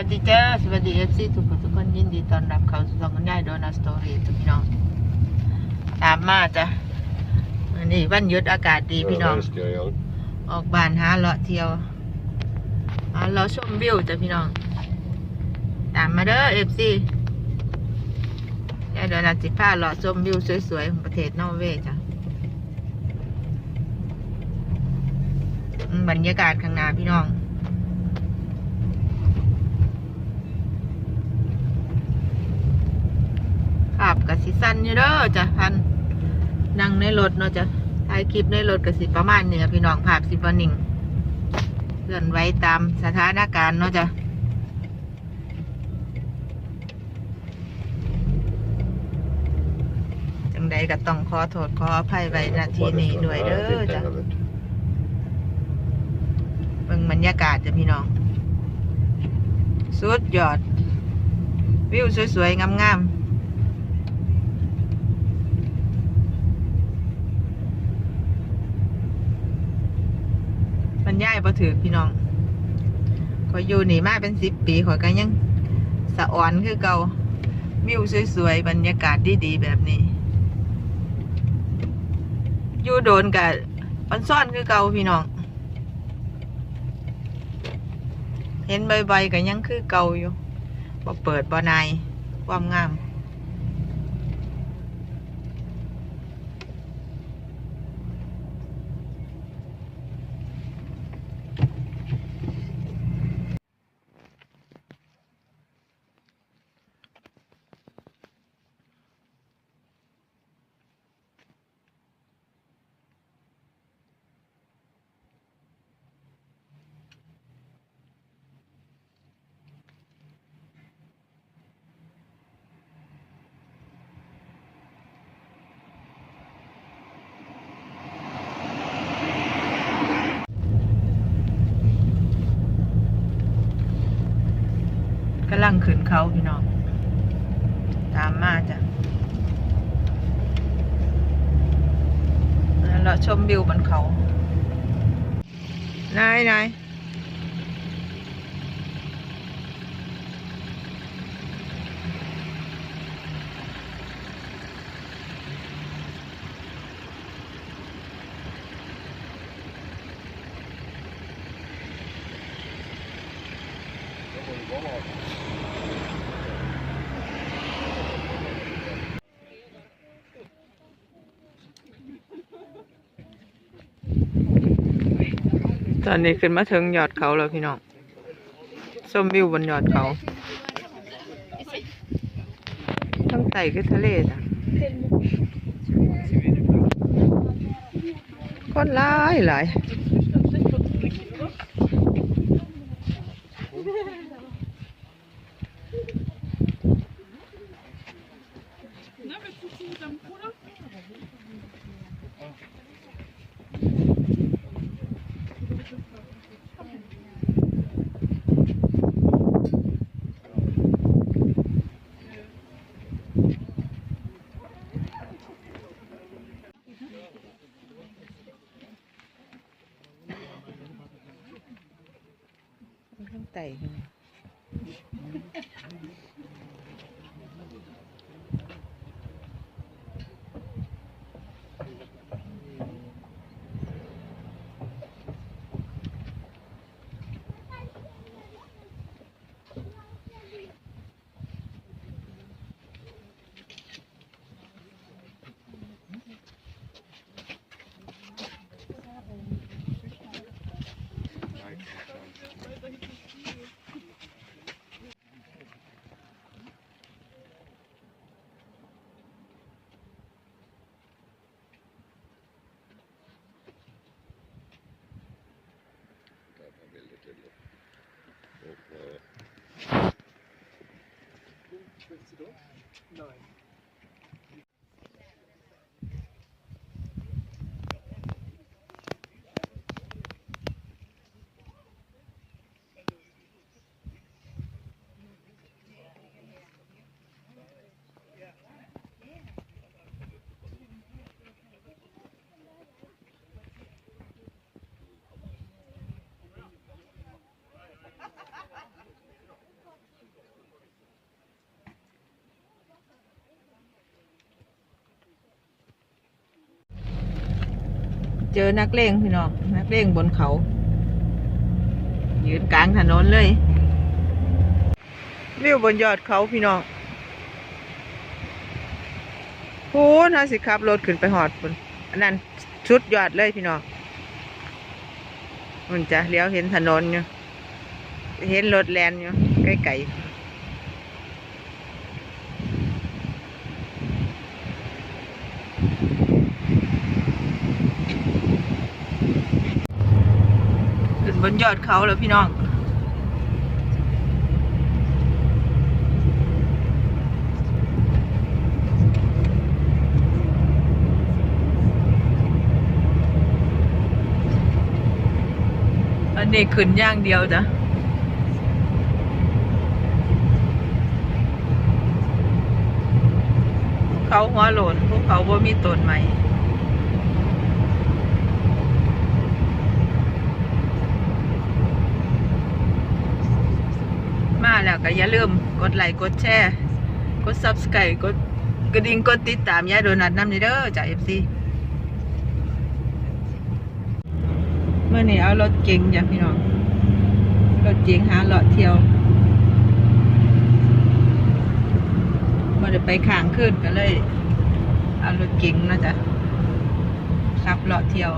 วัสดีจ้าสวัสดีเอฟซีทุกคนทุกคนยินดีต้อนรับเข้าสู่ช่องคุณยายโดนัสตอรี่ทุกพี่น้องตามมาจ้ะวันนี้วันหยุดอากาศดีพี่น้อง ska jag göra. ออกบ้านหาเลาะเที่ยวหาเลาะชมวิวจ้ะพี่น้อง ตามมาเด้อเอฟซียายโดนัสสิพาเลาะชมวิวสวยๆของประเทศนอร์เวย์จ้ะอืมบรรยากาศข้างหน้าพี่น้อง ขับ กับสิสั้นอยู่เด้อจ้ะพันนั่งในรถเนาะจ้ะถ่ายคลิปในรถกับสิประมาณนี้ล่ะพี่น้องภาพสิบวันหนึ่งเคลื่อนไหวตามสถานการณ์เนาะจ้ะจังใดก็ต้องขอโทษขออภัยไว้นาทีนี้ด้วยเด้อจ้ะเบิ่งบรรยากาศจ้ะพี่น้อง สุดยอด วิวสวยๆ งามๆบรรยายบ่ ถือพี่น้องขอยอยู่นี่มาเป็นสิบปีขอยก็ยังสะอ่อนคือเก่าวิวสวยๆบรรยากาศดีๆแบบนี้ อยู่โดนกับปันซ่อนคือเก่าพี่น้อง เห็นใบๆก็ยังคือเก่าอยู่บ่เปิดบ่นายความงาม กำ ลังขืนเขาพี่น้อง ตามมาจ้ะเราชมวิวบนเขา นายนาย ตอนนี้ขึ้นมาถึงยอดเขาแล้วพี่น้องชมวิวบนยอดเขาทั้งไต่คือทะเลจ้ะคนหลายหลาย ทั้งไต่ through to the door? Nine. เจอนักเลงพี่น้องนักเลงบนเขา ยืนกลางถนนเลยวิวบนยอดเขาพี่น้องพูนฮาสิขับรถขึ้นไปหอดพุ่นอันนั้นชุดยอดเลยพี่น้องมันจะเลี้ยวเห็นถนนอยู่เห็นรถแลนอยู่ใกล้ไบนยอดเขาแล้วพี่น้องอันนี้ขึ้นย่างเดียวจ้ะเขาหัวหลนพวกเขาบ่มีต้นใหม่ แล้วก็อย่าลืมกดไลค์กดแชร์กด subscribe กดกระดิ่งกดติดตามยายโดนัทน้ำนี่เด้อจาก FC เมื่อนี้เอารถเก๋งจ้ะพี่น้องรถเก๋งหาเลาะเที่ยวมาได้ไปข้างขึ้นก็เลยเอารถเก๋งนะจ๊ะขับเลาะเที่ยว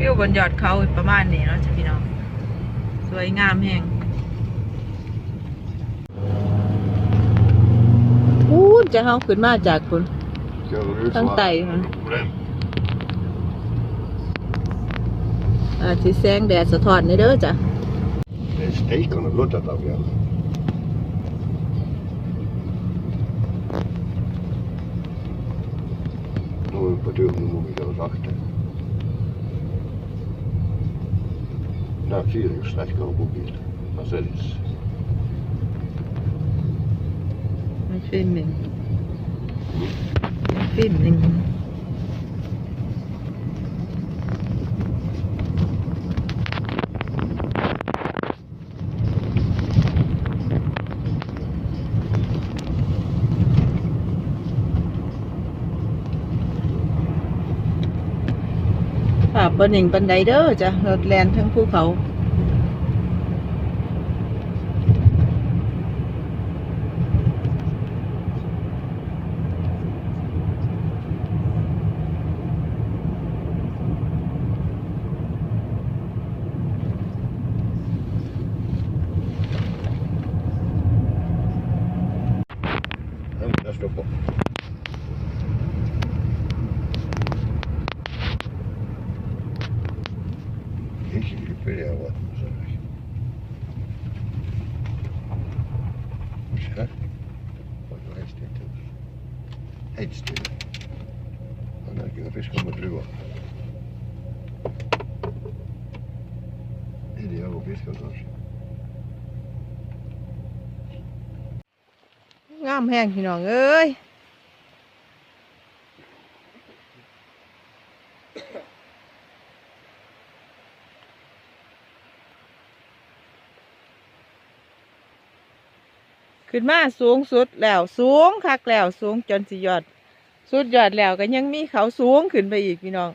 วิว บนยอดเขาประมาณนี้เนาะจ้ะพี่น้อง สวยงามแห่งอู้จะเข้าขึ้นมาจากคุณ ตั้งไตค่ะอาทิแสงแดดสะท้อนนี่เด้อจ้ะ steek kan het lot dat ook wel. Nou, een. naar Viering slecht geprobeerd. Maar zet eens. Een vinding. Een vinding. บนหนึ่งบันไดเด้อจ้ะรถแลนทั้งภูเขา Se. Var jo helt stille. Helt stille. Han er ikke fisker mot lua. Er det jeg og fisker, kanskje? งามแห้งพี่น้องเอ้ย ขึ้นมาสูงสุดแล้วสูงคักแล้วสูงจนสิยอด สุดยอดแล้วก็ยังมีเขาสูงขึ้นไปอีกพี่น้อง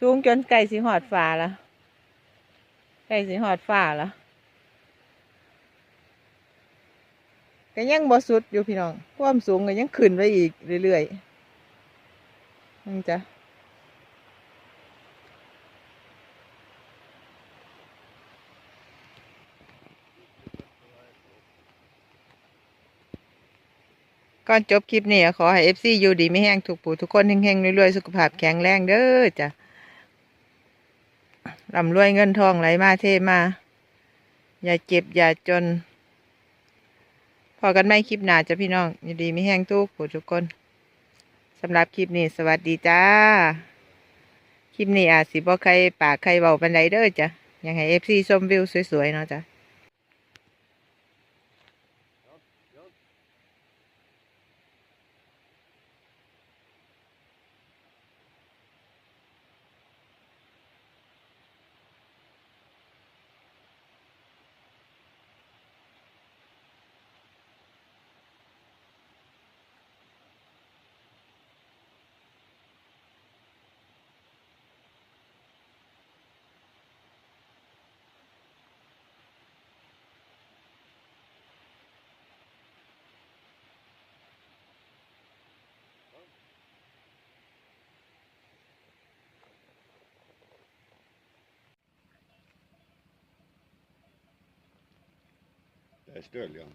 สูงจนไก่สิหอดฟ้าละไก่สิหอดฟ้าละก็ยังบ่สุดอยู่พี่น้องความสูงก็ยังขึ้นไปอีกเรื่อยๆนั่จ้ะ ก่อนจบคลิปนี้ขอให้ FC อยู่ดีไม่แห้งถูกปู่ทุกคนเฮงๆรวยๆสุขภาพแข็งแรงเด้อจ้ะร่ำรวยเงินทองไหลมาเทมา อย่าเจ็บอย่าจน พอกันไม่คลิปหน้าจ้ะพี่น้องยินดีไม่แห้งทุกผู้ทุกคนสำหรับคลิปนี้สวัสดีจ้า คลิปนี้อาจสิบ่ใครปากใครเบาบันไดเด้อจ้ะ ยังให้เอฟซีชมวิวสวยๆเนาะจ้ะ täiesti öel, jah.